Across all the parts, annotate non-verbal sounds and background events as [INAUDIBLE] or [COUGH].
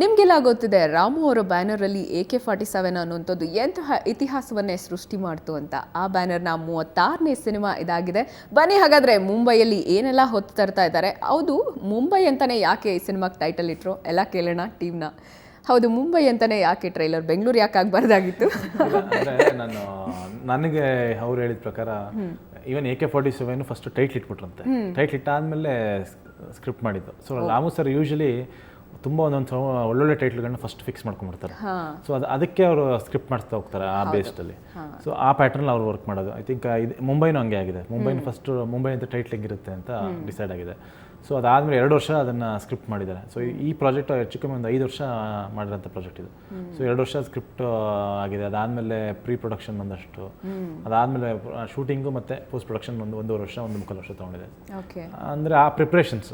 ನಿಮಗೆಲ್ಲ ಗೊತ್ತಿದೆ ರಾಮು ಅವರ ಬ್ಯಾನರಲ್ಲಿ ಎ ಕೆ ಫಾರ್ಟಿ ಸೆವೆನ್ ಅನ್ನುವಂಥದ್ದು ಎಂತಹ ಇತಿಹಾಸವನ್ನೇ ಸೃಷ್ಟಿ ಮಾಡ್ತು ಅಂತ. ಆ ಬ್ಯಾನರ್ನ ಮೂವತ್ತಾರನೇ ಸಿನಿಮಾ ಇದಾಗಿದೆ. ಬನ್ನಿ ಹಾಗಾದ್ರೆ ಮುಂಬೈಯಲ್ಲಿ ಏನೆಲ್ಲ ಹೊತ್ತು ತರ್ತಾ ಇದ್ದಾರೆ. ಹೌದು ಮುಂಬೈ ಅಂತಲೇ ಯಾಕೆ ಈ ಸಿನಿಮಾಗೆ ಟೈಟಲ್ ಇಟ್ಟರು ಎಲ್ಲ ಕೇಳೋಣ ಟೀಮ್ನ ಹೌದು ಮುಂಬೈ ಅಂತಲೇ ಯಾಕೆ ಟ್ರೈಲರ್ ಬೆಂಗಳೂರು ಯಾಕೆ ಆಗಬಾರ್ದಾಗಿತ್ತು? ನಾನು ನನಗೆ ಅವ್ರು ಹೇಳಿದ ಪ್ರಕಾರ even A K forty seven first title ಇಟ್ಬಿಟ್ರಂತೆ. Title ಇಟ್ಟಾದ್ಮೇಲೆ ಸ್ಕ್ರಿಪ್ಟ್ ಮಾಡಿದ್ದು. ಸೊ ರಾಮು ಸರ್ ಯೂಶಲಿ ತುಂಬ ಒಂದೊಂದು ಒಳ್ಳೊಳ್ಳೆ ಟೈಟ್ಲ್ಗಳನ್ನ ಫಸ್ಟ್ ಫಿಕ್ಸ್ ಮಾಡ್ಕೊಂಡ್ಬಿಡ್ತಾರೆ. ಸೊ ಅದು ಅದಕ್ಕೆ ಅವರು ಸ್ಕ್ರಿಪ್ಟ್ ಮಾಡ್ತಾ ಹೋಗ್ತಾರೆ ಆ ಬೇಸ್ಡಲ್ಲಿ ಸೊ ಆ ಪ್ಯಾಟರ್ನ್ ಅವ್ರು ವರ್ಕ್ ಮಾಡೋದು. ಐ ಥಿಂಕ್ ಇದು ಮುಂಬೈನೂ ಹಂಗೆ ಆಗಿದೆ. ಮುಂಬೈನ ಫಸ್ಟ್ ಮುಂಬೈ ಅಂತ ಟೈಟ್ಲ್ ಹೆಂಗಿರುತ್ತೆ ಅಂತ ಡಿಸೈಡ್ ಆಗಿದೆ. ಸೊ ಅದಾದಮೇಲೆ ಎರಡು ವರ್ಷ ಅದನ್ನು ಸ್ಕ್ರಿಪ್ಟ್ ಮಾಡಿದ್ದಾರೆ. ಸೊ ಈ ಪ್ರಾಜೆಕ್ಟ್ ಹೆಚ್ಚು ಕಮ್ಮಿ ಒಂದು ಐದು ವರ್ಷ ಮಾಡಿರೋಂಥ ಪ್ರಾಜೆಕ್ಟ್ ಇದು. ಸೊ ಎರಡು ವರ್ಷ ಸ್ಕ್ರಿಪ್ಟ್ ಆಗಿದೆ. ಅದಾದಮೇಲೆ ಪ್ರೀ ಪ್ರೊಡಕ್ಷನ್ ಒಂದಷ್ಟು ಅದಾದಮೇಲೆ ಶೂಟಿಂಗು ಮತ್ತು ಪೋಸ್ಟ್ ಪ್ರೊಡಕ್ಷನ್ ಒಂದು ಒಂದೂವರೆ ವರ್ಷ ಒಂದು ಮುಕ್ಕಾಲು ವರ್ಷ ತೊಗೊಂಡಿದೆ. ಅಂದರೆ ಆ ಪ್ರಿಪ್ರೇಷನ್ಸ್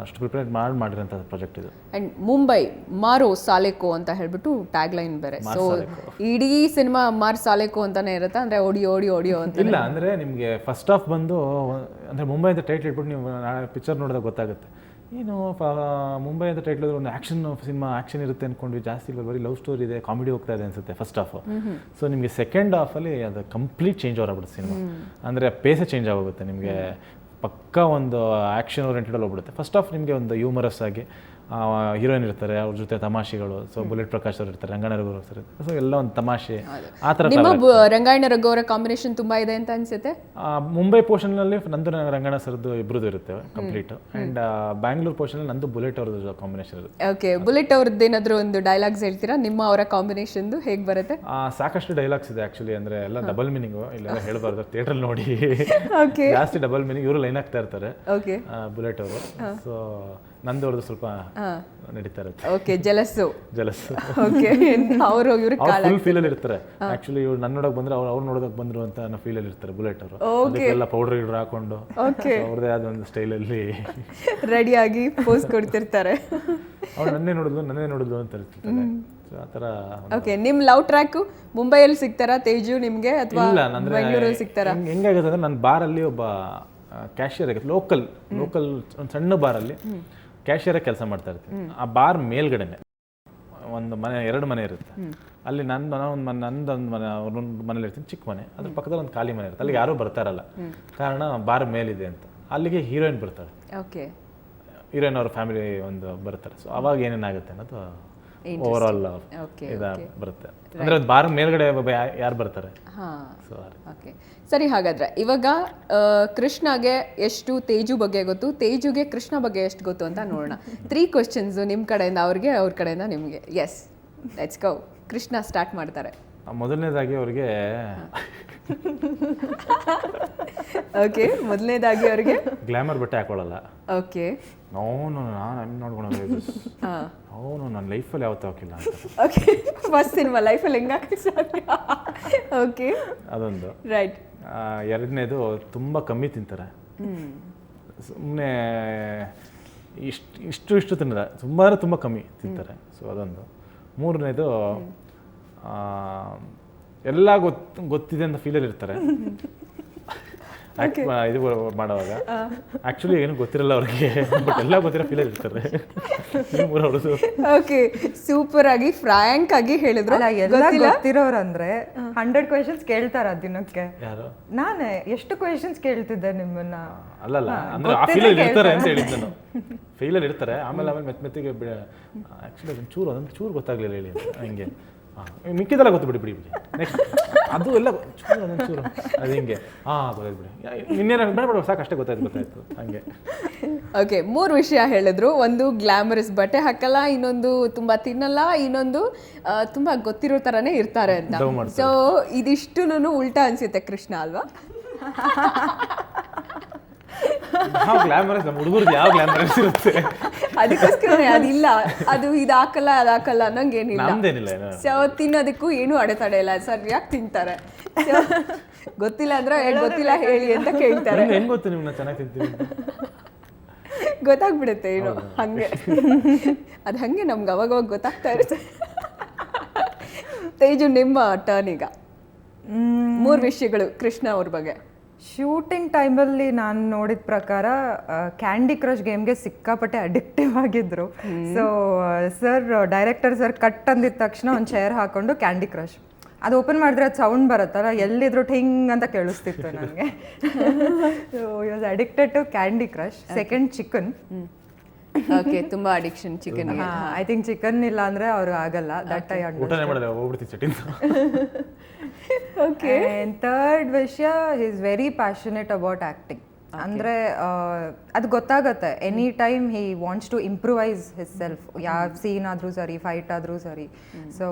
ಅಷ್ಟು ಪ್ರಿಪೇರ್ ಮಾಡಿ ಮಾಡಿರೋಂಥ ಪ್ರಾಜೆಕ್ಟ್ ಇದು. ಅಂಡ್ ಮುಂಬೈ ಮಾರೋ ಸಾಲೆಕೋ ಅಂತ ಹೇಳ್ಬಿಟ್ಟು ಟ್ಯಾಗ್ ಲೈನ್ ಬೇರೆ ಸೊ ಇಡೀ ಸಿನಿಮಾ ಮಾರ್ ಸಾಲೆಕೋ ಅಂತಾನೆ ಇರುತ್ತೆ ಅಂದರೆ ಓಡಿ ಓಡಿ ಓಡಿಯೋ ಅಂತ ಇಲ್ಲ ಅಂದರೆ ನಿಮಗೆ ಫಸ್ಟ್ ಆಫ್ ಬಂದು ಅಂದರೆ ಮುಂಬೈ ಅಂತ ಟೈಟ್ಲ್ ಇಟ್ಬಿಟ್ಟು ನೀವು ನಾಳೆ ಪಿಕ್ಚರ್ ನೋಡಿದಾಗ ಗೊತ್ತಾಗುತ್ತೆ. ಏನು ಮುಂಬೈ ಅಂತ ಟೈಟ್ಲ್ ಒಂದು ಆ್ಯಕ್ಷನ್ ಸಿನಿಮಾ ಆ್ಯಕ್ಷನ್ ಇರುತ್ತೆ ಅಂದ್ಕೊಂಡ್ವಿ ಜಾಸ್ತಿ ಇಲ್ಲ ಬರೀ ಲವ್ ಸ್ಟೋರಿ ಇದೆ ಕಾಮಿಡಿ ಹೋಗ್ತಾ ಇದೆ ಅನ್ಸುತ್ತೆ ಫಸ್ಟ್ ಹಾಫ್ ಸೊ ನಿಮಗೆ ಸೆಕೆಂಡ್ ಹಾಫಲ್ಲಿ ಅದು ಕಂಪ್ಲೀಟ್ ಚೇಂಜ್ ಆಗಿಬಿಡುತ್ತೆ ಸಿನಿಮಾ ಅಂದರೆ ಪೇಸೇ ಚೇಂಜ್ ಆಗೋಗುತ್ತೆ ನಿಮಗೆ. ಪಕ್ಕ ಒಂದು ಆ್ಯಕ್ಷನ್ ಓರಿಯೆಂಟೆಡಲ್ಲಿ ಹೋಗ್ಬಿಡುತ್ತೆ. ಫಸ್ಟ್ ಆಫ್ ನಿಮಗೆ ಒಂದು ಹ್ಯೂಮರಸ್ ಆಗಿ ಹೀರೋಯಿನ್ ಇರ್ತಾರೆ ಅವ್ರ ಜೊತೆ ತಮಾಷೆಗಳು ಸೊ ಬುಲೆಟ್ ಪ್ರಕಾಶ್ ಅವರು ಇರ್ತಾರೆ ರಂಗಾಯಣ ರಘು ಇರ್ತಾರೆ. ಸೊ ಎಲ್ಲ ಒಂದು ತಮಾಷೆ. ಆ ಥರ ನಿಮ್ಮ ಬ- ರಂಗಾಯಣ ರಘು ಅವರ ಕಾಂಬಿನೇಷನ್ ತುಂಬಾ ಇದೆ ಅಂತ ಅನ್ಸುತ್ತೆ? ಆ, ಮುಂಬೈ ಪೋರ್ಷನ್ನಲ್ಲಿ ನಂದು ರಂಗಣ್ಣ ಸರ್ದು ಇಬ್ಬರದ್ದು ಇರುತ್ತೆ ಕಂಪ್ಲೀಟ್ ಆ್ಯಂಡ್ ಬ್ಯಾಂಗ್ಳೂರ್ ಪೋರ್ಷನಲ್ಲಿ ನಂದು ಬುಲೆಟ್ ಅವ್ರದ್ದು ಕಾಂಬಿನೇಷನ್ ಇರುತ್ತೆ. ಓಕೆ ಬುಲೆಟ್ ಅವ್ರದ್ದು ಏನಾದರೂ ಒಂದು ಡೈಲಾಗ್ಸ್ ಹೇಳ್ತೀರಾ? ನಿಮ್ಮ ಅವರ ಕಾಂಬಿನೇಷನ್ದು ಹೇಗೆ ಬರುತ್ತೆ? ಆ, ಸಾಕಷ್ಟು ಡೈಲಾಗ್ಸ್ ಇದೆ ಆ್ಯಕ್ಚುಲಿ ಅಂದರೆ ಎಲ್ಲ ಡಬಲ್ ಮೀನಿಂಗು ಇಲ್ಲೆಲ್ಲ [LAUGHS] ಹೇಳಬಾರ್ದು ಥಿಯೇಟ್ರಲ್ಲಿ ನೋಡಿ. ಓಕೆ ಜಾಸ್ತಿ ಡಬಲ್ ಮೀನಿಂಗ್ ಇವರು ಲೈನ್ ಆಗ್ತಾ ಇರ್ತಾರೆ. ಓಕೆ ಬುಲೆಟ್ ಅವರು. ಸೊ ನಂದವ್ರದ್ದು ಸ್ವಲ್ಪ ನಡೀತಾ ಇರುತ್ತೆ. Okay jealous. ಜಲಸ್ ಓಕೆ ಅವರು ಇವರು ಅವ್ರು ಫುಲ್ ಅಲ್ಲಿ ಇರ್ತಾರೆ. ಆಕ್ಚುಲಿ ಇವ್ರು ನನ್ನ ನೋಡಕ್ ಬಂದ್ರೆ ಅವ್ರು ಅವ್ರು ನೋಡೋದಕ್ ಬಂದ್ರು ಅಂತ ಅನ್ನೋ ಅಲ್ಲಿ ಇರ್ತಾರೆ ಬುಲೆಟ್ ಅವರು. ಅದಕ್ಕೆಲ್ಲ ಪೌಡರ್ ಗಿಡರ್ ಹಾಕೊಂಡು. ಓಕೆ So ಅವ್ರದ್ದೇ ಆದ ಒಂದು ಸ್ಟೈಲಲ್ಲಿ ರೆಡಿಯಾಗಿ ಪೋಸ್ ಕೊಡ್ತಿರ್ತಾರೆ. ಅವ್ರು ನನ್ನೇ ನೋಡಿದ್ಲು ನನ್ನೇ ನೋಡಿದ್ಲು ಅಂತ ಇರ್ತಿರ್ತಾರೆ. ಆ ಥರ ಓಕೆ ನಿಮ್ ಲವ್ ಟ್ರ್ಯಾಕ್ ಮುಂಬೈಯಲ್ಲಿ ಸಿಗ್ತಾರಾ ತೇಜು ನಿಮ್ಗೆ ಅಥವಾ ಬೆಂಗಳೂರಲ್ಲಿ ಸಿಗ್ತಾರಾ? ಹೆಂಗ್- ಹೆಂಗಾಗುತ್ತೆ ಅಂದ್ರೆ ನನ್ನ ಬಾರಲ್ಲಿ ಒಬ್ಬ ಕ್ಯಾಶಿಯರ್ ಆಗುತ್ತೆ ಲೋಕಲ್ ಲೋಕಲ್ ಒಂದು ಸಣ್ಣ ಬಾರಲ್ಲಿ ಕ್ಯಾಶಿಯರ್ ಕೆಲಸ ಮಾಡ್ತಾ ಇರ್ತೀನಿ. ಆ ಬಾರ್ ಮೇಲ್ಗಡೆನೆ. ಒಂದು ಮನೆ ಎರಡು ಮನೆ ಇರುತ್ತೆ. ಅಲ್ಲಿ ನನ್ನ ಮನೆ ಒಂದು ಮನೆ ನಂದೊಂದು ಮನೆ ಅವ್ರೊಂದು ಮನೇಲಿ ಇರ್ತೀನಿ. ಚಿಕ್ಕ ಮನೆ. ಅದ್ರ ಪಕ್ಕದಲ್ಲಿ ಒಂದು ಖಾಲಿ ಮನೆ ಇರುತ್ತೆ. ಅಲ್ಲಿಗೆ ಯಾರೂ ಬರ್ತಾರಲ್ಲ ಕಾರಣ ಬಾರ್ ಮೇಲಿದೆ ಅಂತ. ಅಲ್ಲಿಗೆ ಹೀರೋಯಿನ್ ಬರ್ತಾರೆ ಓಕೆ. ಹೀರೋಯಿನ್ ಅವ್ರ ಫ್ಯಾಮಿಲಿ ಒಂದು ಬರ್ತಾರೆ. ಸೊ ಅವಾಗ ಏನೇನಾಗುತ್ತೆ ಅನ್ನೋದು ಓವರ್ ಆಲ್ ಇದ ಬರುತ್ತೆ. ಅಂದ್ರೆ ಒಂದು ಬಾರ್ ಮೇಲ್ಗಡೆ ಯಾರು ಬರ್ತಾರೆ? ಓಕೆ ಸರಿ ಹಾಗಾದ್ರೆ. ಇವಾಗ ಕೃಷ್ಣಗೆ ಎಷ್ಟು ತೇಜು ಬಗ್ಗೆ ಗೊತ್ತು? ತೇಜುಗೆ ಕೃಷ್ಣ ಬಗ್ಗೆ ಎಷ್ಟು ಗೊತ್ತು ಅಂತ ನೋಡೋಣ. ತ್ರೀ ಕ್ವಶನ್ಸ್ ನಿಮ್ಮ ಕಡೆಯಿಂದ ಅವ್ರಿಗೆ ಅವ್ರ ಕಡೆಯಿಂದ ನಿಮಗೆ. Yes let's go Krishna start ಮಾಡ್ತಾರೆ. ಮೊದಲನೇದಾಗಿ ಅವ್ರಿಗೆ [LAUGHS] ಓಕೆ ಮೊದಲನೇದಾಗಿ ಅವ್ರಿಗೆ? [LAUGHS] ಗ್ಲಾಮರ್ ಬಟ್ಟೆ ಹಾಕೊಳ್ಳಲ್ಲ. ಓಕೆ ಅವನು ನಾನು ಹಂಗೆ ನೋಡ್ಕೊಂಡು ಹಾಂ. ಅವನು ನನ್ನ ಲೈಫಲ್ಲಿ ಯಾವತ್ತೂ ಹಾಕಿಲ್ಲ ಓಕೆ ಫಸ್ಟ್ ಸಿನಿಮಾ ಲೈಫಲ್ಲಿ ಹೆಂಗಾಕ ಸಾಧ್ಯ? ಓಕೆ ಅದೊಂದು. ರೈಟ್ ಎರಡನೇದು ತುಂಬ ಕಮ್ಮಿ ತಿಂತಾರೆ. ಸುಮ್ಮನೆ ಇಷ್ಟು ಇಷ್ಟು ಇಷ್ಟು ತುಂಬಾ ತುಂಬ ತುಂಬ ಕಮ್ಮಿ ತಿಂತಾರೆ. ಸೊ ಅದೊಂದು. ಮೂರನೇದು ಎಲ್ಲ ಗೊತ್ತು ಗೊತ್ತಿದೆ ಅಂತ ಫೀಲಲ್ಲಿ ಇರ್ತಾರೆ. [LAUGHS] ಇದು ಮಾಡುವಾಗ. ಆಕ್ಚುಲಿ ಏನು ಗೊತ್ತಿರಲ್ಲ ಅವ್ರಿಗೆ. ಬಟ್ ಎಲ್ಲ ಗೊತ್ತಿರೋ ಫೀಲ್ ಇರ್ತಾರೆ ಓಕೆ ಸೂಪರ್ ಆಗಿ ಫ್ರಾಂಕ್ ಆಗಿ ಹೇಳಿದ್ರು. ಎಲ್ಲ ಗೊತ್ತಿರೋರು ಅಂದ್ರೆ ಹಂಡ್ರೆಡ್ ಕ್ವೆಶನ್ಸ್ ಕೇಳ್ತಾರ ದಿನಕ್ಕೆ. ಯಾರು? ನಾನೇ. ಎಷ್ಟು ಕ್ವೆಶನ್ಸ್ ಕೇಳ್ತಿದ್ದೆ ನಿಮ್ಮನ್ನ? ಅಲ್ಲಲ್ಲ ಅಂದ್ರೆ ಆ ಫೀಲಲ್ಲಿ ಇರ್ತಾರೆ ಅಂತ ಹೇಳಿದ್ದು ನಾನು. ಫೀಲಲ್ಲಿ ಇರ್ತಾರೆ ಆಮೇಲೆ ಆಮೇಲೆ ಮೆತ್ತ ಮೆತ್ತಿಗೆ ಆಕ್ಚುಲಿ ಅದೊಂದು ಚೂರು ಅದೊಂದು ಚೂರು ಗೊತ್ತಾಗ್ಲಿಲ್ಲ ಹೇಳಿ. ಅಂತ ಹಂಗೆ. ಮಿಕ್ಕಿದೆಲ್ಲ ಗೊತ್ತು ಬಿಡಿ ಬಿಡಿ ಬಿಡಿ. ನೆಕ್ಸ್ಟ್ ಅದು ಎಲ್ಲ ಒಂಚೂರು ಚೂರು. ಅದು ಹಿಂಗೆ. ಹಾಂ ಗೊತ್ತಾಯ್ತು ಬಿಡಿ. ಇನ್ನೇನು ಬೇಡ ಬೇಡ ಸಾಕು ಅಷ್ಟೇ ಗೊತ್ತಾಯ್ತು ಗೊತ್ತಾಯ್ತು. ಹಂಗೆ. ಓಕೆ ಮೂರು ವಿಷಯ ಹೇಳಿದ್ರು. ಒಂದು ಗ್ಲಾಮರಸ್ ಬಟ್ಟೆ ಹಾಕಲ್ಲ ಇನ್ನೊಂದು ತುಂಬಾ ತಿನ್ನಲ್ಲ ಇನ್ನೊಂದು ತುಂಬ ಗೊತ್ತಿರೋ ಥರನೇ ಇರ್ತಾರೆ ಅಂತ. ಸೊ ಇದಿಷ್ಟು ಉಲ್ಟಾ ಅನ್ಸುತ್ತೆ ಕೃಷ್ಣ ಅಲ್ವಾ? ಯಾವ ಗ್ಲಾಮರಸ್ ನಮ್ಮ ಹುಡುಗರದ್ದು ಯಾವ ಗ್ಲಾಮರಸ್ ಇರುತ್ತೆ? ಅದಕ್ಕೋಸ್ಕರ ಅದಿಲ್ಲ. ಅದು ಇದು ಹಾಕಲ್ಲ ಅದು ಹಾಕಲ್ಲ ಅನ್ನೋಂಗೆ ಏನಿಲ್ಲ ನಮ್ದೇನಿಲ್ಲ ಏನೋ. ಸೊ ತಿನ್ನೋದಕ್ಕೂ ಏನು ಅಡೆತಡೆ ಇಲ್ಲ. ಸರಿಯಾಗಿ ತಿಂತಾರೆ? So, ಗೊತ್ತಿಲ್ಲ ಅಂದ್ರೆ "ಏ, ಗೊತ್ತಿಲ್ಲ ಹೇಳಿ ಅಂತ ಕೇಳ್ತಾರೆ. ನಿಮ್ಗೆ ಹೆಂಗ್ ಗೊತ್ತು ನಿಮ್ಮನ್ನ ಚೆನ್ನಾಗಿ ತಿಂತೀವಿ? ಗೊತ್ತಾಗ್ಬಿಡುತ್ತೆ ಏನು ಹಂಗೆ. ಅದು ಹಂಗೆ ನಮ್ಗೆ ಅವಾಗವಾಗ ಗೊತ್ತಾಗ್ತಾ ಇರುತ್ತೆ. ತೇಜು ನಿಮ್ಮ ಟರ್ನ್ ಈಗ. ಮೂರು ವಿಷಯಗಳು ಕೃಷ್ಣ ಅವ್ರ ಬಗ್ಗೆ. ಶೂಟಿಂಗ್ ಟೈಮಲ್ಲಿ ನಾನು ನೋಡಿದ ಪ್ರಕಾರ ಕ್ಯಾಂಡಿ ಕ್ರಶ್ ಗೇಮ್ಗೆ ಸಿಕ್ಕಾಪಟ್ಟೆ ಅಡಿಕ್ಟಿವ್ ಆಗಿದ್ರು. So sir director sir cut ಅಂದಿದ ತಕ್ಷಣ ಒಂದು ಚೇರ್ ಹಾಕೊಂಡು ಕ್ಯಾಂಡಿ ಕ್ರಶ್ ಅದು ಓಪನ್ ಮಾಡಿದ್ರೆ ಅದು ಸೌಂಡ್ ಬರುತ್ತಲ್ಲ ಎಲ್ಲಿದ್ರು ಠಿಂಗ್ ಅಂತ ಕೇಳಿಸ್ತಿತ್ತು ನನಗೆ so was addicted to candy crush second chicken okay ತುಂಬಾ addiction chicken I think chicken ಇಲ್ಲ ಅಂದ್ರೆ ಅವ್ರು ಆಗಲ್ಲ. ದಟ್ ಐ ಊಟನೇ ಓಕೆ ಅಂಡ್ ಥರ್ಡ್ ವಿಷಯ is very passionate about acting ಅಂದ್ರೆ ಅದು ಗೊತ್ತಾಗತ್ತೆ. Any time he wants to improvise his self ಯಾವ ಸೀನ್ ಆದ್ರೂ ಸರಿ ಫೈಟ್ ಆದ್ರೂ ಸರಿ. So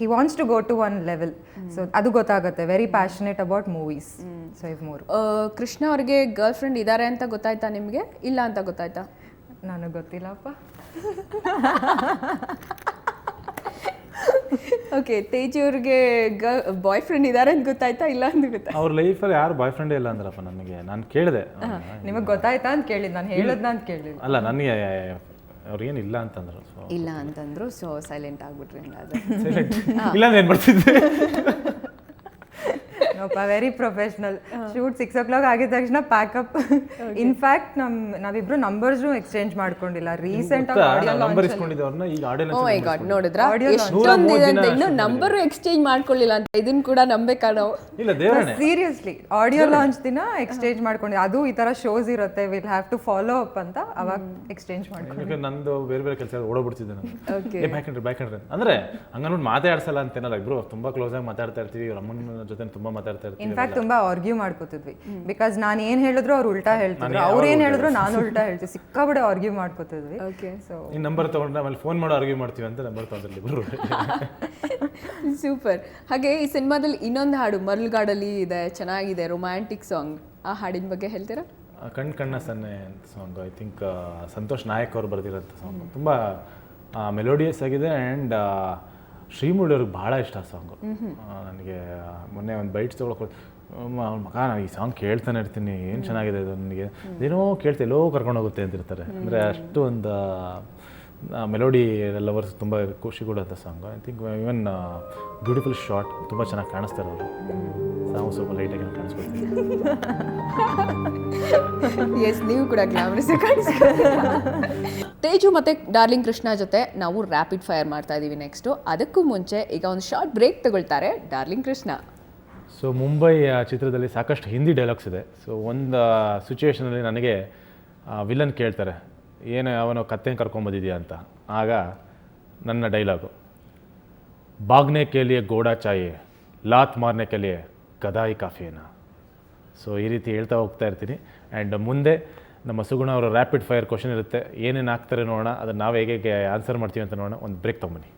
he wants to go to one level so ಅದು ಗೊತ್ತಾಗುತ್ತೆ. Very passionate about movies so ಇವ್ ಮೂರು. ಕೃಷ್ಣ ಅವ್ರಿಗೆ ಗರ್ಲ್ ಫ್ರೆಂಡ್ ಇದ್ದಾರೆ ಅಂತ ಗೊತ್ತಾಯ್ತಾ ನಿಮಗೆ? ಇಲ್ಲ ಅಂತ ಗೊತ್ತಾಯ್ತಾ? ನನಗೆ ಗೊತ್ತಿಲ್ಲಪ್ಪ. ಓಕೆ ತೇಜ್ ಅವ್ರಿಗೆ ಬಾಯ್ ಫ್ರೆಂಡ್ ಇದ್ದಾರೆ ಅಂತ ಗೊತ್ತಾಯ್ತಾ? ಇಲ್ಲ ಅಂತ ಗೊತ್ತಾಯ್ತಾ? ಅವ್ರ ಲೈಫಲ್ಲಿ ಯಾರು ಬಾಯ್ ಫ್ರೆಂಡೇ ಇಲ್ಲ ಅಂದ್ರಪ್ಪ ನನಗೆ. ನಾನು ಕೇಳಿದೆ. ನಿಮಗೆ ಗೊತ್ತಾಯ್ತಾ ಅಂತ ಕೇಳಿದ್ದು ನಾನು ಹೇಳೋದ್ನ ಅಂತ ಕೇಳಿಲ್ಲ ಅಲ್ಲ ನನಗೆ ಅವ್ರಿಗೇನು ಇಲ್ಲ ಅಂತಂದ್ರು ಸೊ ಇಲ್ಲ ಅಂತಂದ್ರು ಸೊ ಸೈಲೆಂಟ್ ಆಗ್ಬಿಟ್ರಿ ಹಂಗಾದ್ರೆ. ಇಲ್ಲ ಏನು ಮಾಡ್ತಿದ್ದೆ? Nope very professional shoot six o'clock ಆಗಿದ ತಕ್ಷಣ ಪ್ಯಾಕಪ್ ಇನ್ಫ್ಯಾಕ್ಟ್ ನಮ್ ನಾವಿಬ್ರು ನಂಬರ್ಸ್ ಎಕ್ಸ್ಚೇಂಜ್ ಮಾಡ್ಕೊಂಡಿಲ್ಲ. ರೀಸೆಂಟ್ ಆಡಿಯೋ ನಂಬರ್ ಇಸ್ಕೊಂಡಿದ್ದೆ ಅವ್ರನ್ನ ಈಗ ಆಡಿಯೋ ಓ ಮೈ ಗಾಡ್ ನೋಡಿದ್ರ? Audio ಎಷ್ಟೊಂದು ಅಂತ ಇನ್ನು ನಂಬರ್ ಎಕ್ಸ್ಚೇಂಜ್ ಮಾಡ್ಕೊಳ್ಳಿಲ್ಲ ಅಂತ ಇದನ್ನ ಕೂಡ ನಂಬೇಕಾ ನಾವು ಇಲ್ಲ ದೇವರೇ ಸೀರಿಯಸ್ಲಿ ಆಡಿಯೋ ಲಾಂಚ್ ದಿನ ಎಕ್ಸ್ಚೇಂಜ್ ಮಾಡ್ಕೊಂಡೆ ಅದು ಈ ತರ ಶೋಸ್ ಇರುತ್ತೆ will have to follow up ಅಂತ ಅವಾಗ ಎಕ್ಸ್ಚೇಂಜ್ ಮಾಡ್ಕೊಂಡು. ನಂದು ಬೇರೆ ಬೇರೆ ಕೆಲಸ ಓಡೋಗ್ಬಿಡ್ತಿದ್ದೆ ನಾನು. ಬ್ಯಾಕ್ ಅಂದ್ರೆ ಅಂದ್ರೆ ಹಂಗನ್ಬಿಟ್ಟು ಮಾತಾಡ್ಸಲ್ಲ ಅಂತೇನಲ್ಲ ಇಬ್ರು ತುಂಬಾ ಕ್ಲೋಸ್ ಆಗಿ ಮಾತಾಡ್ತಾ ಇರ್ತೀವಿ ಅವ್ರ ಅಮ್ಮನ ಜೊತೆ ತುಂಬಾ ಮಾತಾಡ್ತಾ ಇರ್ತೀವಿ ಇನ್ಫ್ಯಾಕ್ಟ್ ತುಂಬಾ ಆರ್ಗ್ಯೂ ಮಾಡ್ಕೋತಿದ್ವಿ. ಬಿಕಾಸ್ ನಾನು ಏನ್ ಹೇಳಿದ್ರು ಅವ್ರು ಉಲ್ಟಾ ಹೇಳ್ತಾರೆ ಅವ್ರು ಏನ್ ಹೇಳಿದ್ರು ನಾನು ಉಲ್ಟಾ ಹೇಳ್ತೀವಿ. ಸಿಕ್ಕಾಬಿಡೆ ಆರ್ಗ್ಯೂ ಮಾಡ್ಕೋತಿದ್ವಿ. ಓಕೆ ಸೊ ಈ ನಂಬರ್ ತಗೊಂಡ್ರೆ ಆಮೇಲೆ ಫೋನ್ ಮಾಡೋ ಆರ್ಗ್ಯೂ ಮಾಡ್ತೀವಿ ಅಂತ ನಂಬರ್ ತಗೊಂಡ್ರಲ್ಲಿ ಇಬ್ರು ಸೂಪರ್ ಹಾಗೆ ಈ ಸಿನಿಮಾದಲ್ಲಿ ಇನ್ನೊಂದು ಹಾಡು ಮರಳುಗಾಡಲ್ಲಿ ಇದೆ ಚೆನ್ನಾಗಿದೆ ರೊಮ್ಯಾಂಟಿಕ್ ಸಾಂಗ್ ಆ ಹಾಡಿನ ಬಗ್ಗೆ ಹೇಳ್ತೀರಾ? ಕಣ್ ಕಣ್ಣ ಸನ್ನೆ song I think Santosh Nayak ಅವರು ಬರೆದಿರೋಂಥ ಸಾಂಗ್ ತುಂಬ ಮೆಲೋಡಿಯಸ್ ಆಗಿದೆ ಆ್ಯಂಡ್ ಶ್ರೀಮುರಳಿ ಅವ್ರಿಗೆ ಭಾಳ ಇಷ್ಟ ಆ ಸಾಂಗು. ನನಗೆ ಮೊನ್ನೆ ಒಂದು ಬೈಟ್ಸ್ ತೊಗೊಳಕ್ಕೆ ಅವ್ನ ಮಗ ನಾನು ಈ ಸಾಂಗ್ ಕೇಳ್ತಾನೆ ಇರ್ತೀನಿ ಏನು ಚೆನ್ನಾಗಿದೆ ಇದು ನನಗೆ? ಏನೋ ಕೇಳ್ತಾ ಎಲ್ಲೋ ಕರ್ಕೊಂಡು ಹೋಗುತ್ತೆ ಅಂತಿರ್ತಾರೆ. ಅಂದರೆ ಅಷ್ಟು ಒಂದು ಮೆಲೋಡಿ ಲವರ್ಸ್ ತುಂಬ ಖುಷಿ ಕೊಡುವಂಥ song I think even beautiful short ತುಂಬ ಚೆನ್ನಾಗಿ ಕಾಣಿಸ್ತಾರೆ ಅವರು ಸಾಂಗ್ ಸ್ವಲ್ಪ ಲೈಟಾಗಿ ಕಾಣಿಸ್ಕೊಳ್ತೀನಿ ಎಸ್ [LAUGHS] ನೀವು ಕೂಡ ಗ್ಲಾಮರಸ್ ತೇಜು ಮತ್ತೆ ಡಾರ್ಲಿಂಗ್ ಕೃಷ್ಣ ಜೊತೆ ನಾವು ರ್ಯಾಪಿಡ್ ಫೈರ್ ಮಾಡ್ತಾ ಇದ್ದೀವಿ ನೆಕ್ಸ್ಟು ಅದಕ್ಕೂ ಮುಂಚೆ ಈಗ ಒಂದು ಶಾರ್ಟ್ ಬ್ರೇಕ್ ತಗೊಳ್ತಾರೆ ಡಾರ್ಲಿಂಗ್ ಕೃಷ್ಣ. ಸೊ ಮುಂಬೈ ಚಿತ್ರದಲ್ಲಿ ಸಾಕಷ್ಟು ಹಿಂದಿ ಡೈಲಾಗ್ಸ್ ಇದೆ. ಸೊ ಒಂದು ಸಿಚುವೇಶನಲ್ಲಿ ನನಗೆ ವಿಲನ್ ಕೇಳ್ತಾರೆ. ಏನು ಅವನು ಕತ್ತೆ ಕರ್ಕೊಂಬಂದಿದೆಯಾ ಅಂತ. ಆಗ ನನ್ನ ಡೈಲಾಗು, ಬಾಗ್ನೆ ಕೇಳಿಯ ಗೋಡಾ ಚಾಯೆ, ಲಾತ್ ಮಾರ್ನೆ ಕೇಳಿಯೇ ಕದಾಯಿ ಕಾಫಿಯೇನಾ? ಸೊ ಈ ರೀತಿ ಹೇಳ್ತಾ ಹೋಗ್ತಾ ಇರ್ತೀನಿ. ಆ್ಯಂಡ್ ಮುಂದೆ ನಮ್ಮ ಸುಗುಣ ಅವರ ರ್ಯಾಪಿಡ್ ಫೈರ್ ಕ್ವಶನ್ ಇರುತ್ತೆ. ಏನೇನು ಹಾಕ್ತಾರೆ ನೋಡೋಣ. ಅದನ್ನು ನಾವು ಹೇಗೆ ಆನ್ಸರ್ ಮಾಡ್ತೀವಿ ಅಂತ ನೋಡೋಣ. ಒಂದು ಬ್ರೇಕ್ ತೊಗೊಂಬನ್ನಿ